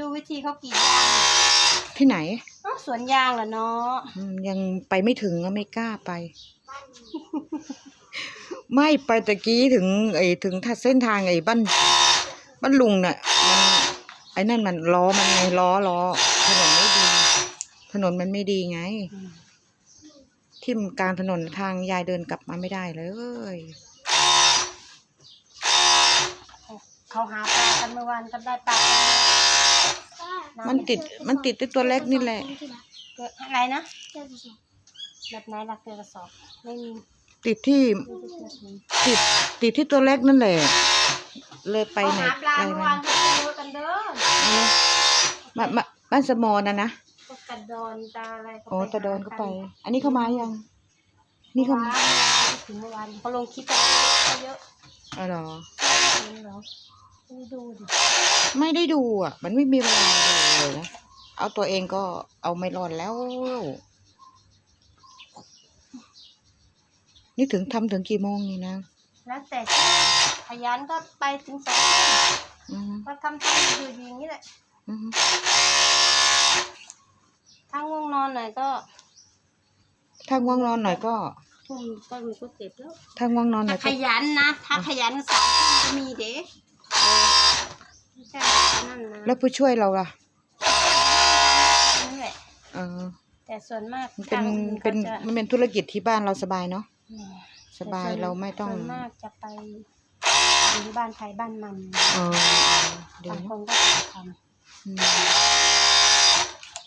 ดูวิธีเขากรีดยางที่ไหนอ้าวสวนยางเหรอเนาะอืมยังไปไม่ถึงก็ไม่กล้าไป ไม่ไปตะกี้ถึงไอ้ถึงทัดเส้นทางไอ้บ้านบ้านลุงน่ะมันไอ้นั่นมันล้อมันไงล้อล้อถนนไม่ดี ถนนมันไม่ดีไงอืมทิ่มกลางถนนทางยายเดินกลับมาไม่ได้เลย เขาหาปลากันเมื่อวานก็ได้ปลา มันติดมันติดที่ตัวเล็กนี่แหละเกิดอะไรนะแบบไหนล่ะเกลือกระสอบไม่มีติดที่ไม่ได้เกลือถุงติดติดที่ตัวเล็กนั่นแหละ เลยไปเขาไหนหาปลาไปเมื่อไหนวานก็เจอกันเด้อมามาบ้านสมอนะนะพวกกระดอนตาอะไรก็โอ้ไปตะโดนก็ไป อันนี้เข้ามายัง นี่เข้ามาถึงเมื่อวานเขาลงคลิปกันเยอะอ๋อเหรอ เห็นเหรอไม่ดูดิไม่ได้ดูอะ มันไม่มีเวลาดูเลยนะเอาตัวเองก็เอาไม่รอดแล้ว นี่ถึงทำถึงกี่โมงนี่นะแล้วแต่ขยันก็ไปถึงสองอือฮึก็ทำทำอยู่อย่างนี้แหละอือฮึถ้าง่วงนอนหน่อยก็ ถ้าง่วงนอนหน่อยก็ทุ่มก็มันก็เก็บแล้วถ้าง่วงนอนหน่ถ้าอยขก็ยันนะถ้าขยันสาวก็มีเด็กไม่ ใช่นั่นนะแล้วผู้ช่วยเราล่ะนั่นแหละเออแต่ส่วนมากมันเป็นทางอื่เป็นขาจะมันเป็นธุรกิจที่บ้านเราสบายเนาะอืมสบายแต่ส่วนเราไม่ต้องส่วนมากจะไปอยู่ที่บ้านใครบ้านมันเออเดี๋ยวบางคนะนก็จะทอืม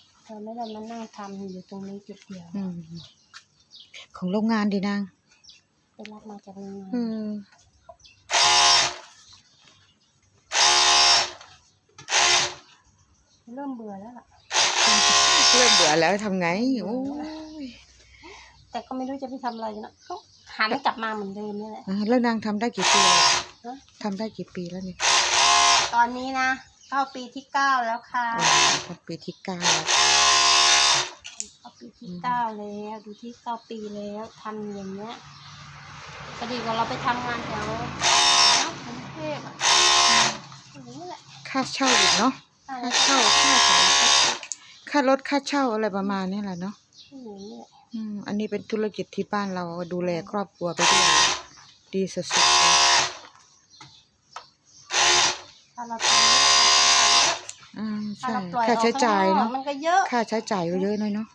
ำเราไม่ได้มานั่งทำอยู่ตรงนี้จุดเดียวอืมของโรงงานดีนางไปรับมาจากโรงงานอืม เริ่มเบื่อแล้วล่ะ เริ่มเบื่อแล้วทำไงโอ้ยแต่ก็ไม่รู้จะไปทำอะไรนะก็หันกลับมาเหมือนเดิมนี่แหละ อ่าแล้วนางทำได้กี่ปีแล้วฮะ ทำได้กี่ปีแล้วนี่ตอนนี้นะเข้าปีที่เก้าแล้วค่ะอ๋อทำปีที่เก้าแล้วเข้าปีที่เก้าแล้วดูที่เก้าปีแล้วทำอย่างเงี้ยก็ดีกว่าเราไปทำงานแถวกรุงเทพอะอย่างนี้แหละค่าเช่าอีกเนาะ ค่าเช่าค่าขายค่ารถค่าเช่าอะไรประมาณนี้แหละเนาะอย่างนี้แหละอืมอันนี้เป็นธุรกิจที่บ้านเราดูแลครอบครัวไปด้วยดีสุดๆเลยถ้าเราทำอ่าถ้าใช่เราปล่อยค่าใช้จ่ายออกเนาะข้งนอกมันก็เยอะค่าใช้จ่ายก็เยอะหน่อยเนาะ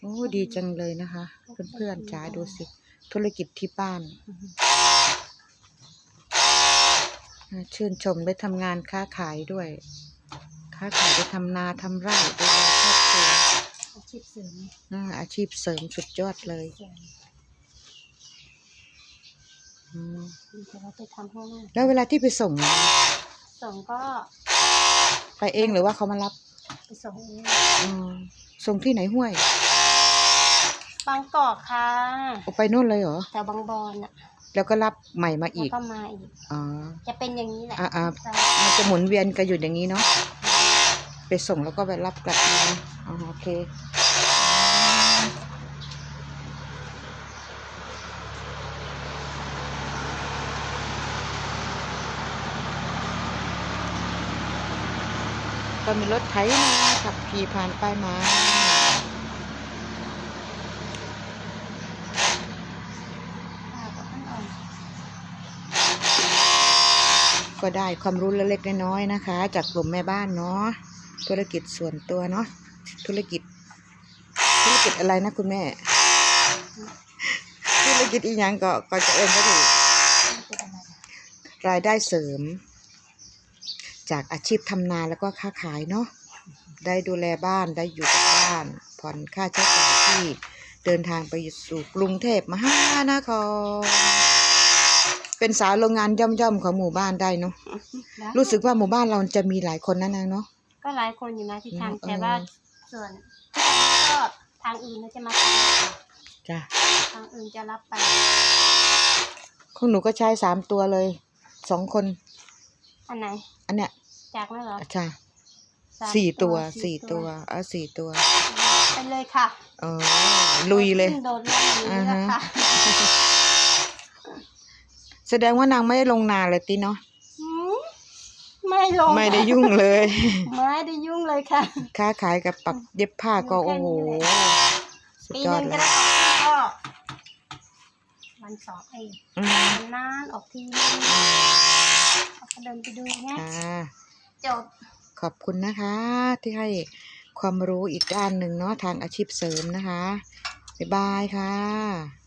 โอ้ดีจังเลยนะคะ เพื่อนๆจ๋าดูสิ ธุรกิจที่บ้านอ่าชื่นชมได้ทำงานค้าขายด้วย ค้าขายได้ทำนาทำไร่ดูแลครอบครัวอาชีพเสริมอ่าอาชีพเสริมสุดยอดเลยเสริมอืมดีกว่าเราไปทำข้างนอกแล้วเวลาที่ไปส่งอะส่งก็ไปเองหรือว่าเขามารับไปส่งเองอืมส่งที่ไหนห้วยบางกอกค่ะออกไปนู่นเลยเหรอแถวบางบอนอะ แล้วก็รับใหม่มาแล้วอีกก็มาอีก อ๋อจะเป็นอย่างนี้แหละ อ่าอ่าใช่มันจะหมุนเวียนกันอยู่อย่างนี้เนาะ ไปส่งแล้วก็ไปรับกลับมาโอเคก็มีรถไถมาขับขี่ผ่านไปมาก็ต้องเอาก็ได้ความรู้เล็กๆน้อยๆนะคะ จากกลุ่มแม่บ้านเนาะ ธุรกิจส่วนตัวเนาะธุรกิจ ธุรกิจอะไรนะคุณแม่ ธุรกิจอีหยังก็ก็จะเอินก็ถูกไม่เป็นอะไรรายได้เสริม จากอาชีพทำนาแล้วก็ค้าขายเนาะได้ดูแลบ้านได้อยู่กับบ้าน ผ่อนค่าใช้จ่ายที่เดินทางไปสู่กรุงเทพมหานครเป็นสาวโรงงานย่อมๆของหมู่บ้านได้เนาะแล้วรู้สึกว่าหมู่บ้านเราจะมีหลายคนนั่นเองเนาะ ก็หลายคนอยู่นะที่อืมทำแต่เออว่าส่วนก็ทางอื่นเขาจะมาทำจ้ะทางอื่นจะรับไป ของหนูก็ใช้สามตัวเลยสองคน อันไหนอันเนี้ยจากนั่นเหรอจ้ะามสี่ตัวสี่ตัวเอาสี่ตัว ไปเลยค่ะเออลุยเลยขึ้นโดดลงอย่างนี้แหละค่ะ แสดงว่านางไม่ได้ลงนาเลยติเนาะหืม ไม่ไม่ลงไม่ได้ยุ่งเลย ไม่ได้ยุ่งเลยค่ะ ค้าขายกับปักเย็บผ้าก็อยู่โอ้แค่โหนี้แหละสุดปียหอดนึ่งเลก็ยได้ออกทีก็วันสองเองอืมนานๆออกทีนึงเราก็เดินไปดูไงค่ะ จบ ขอบคุณนะคะที่ให้ความรู้อีกด้านหนึ่งเนาะทางอาชีพเสริมนะคะ บ๊ายบายค่ะ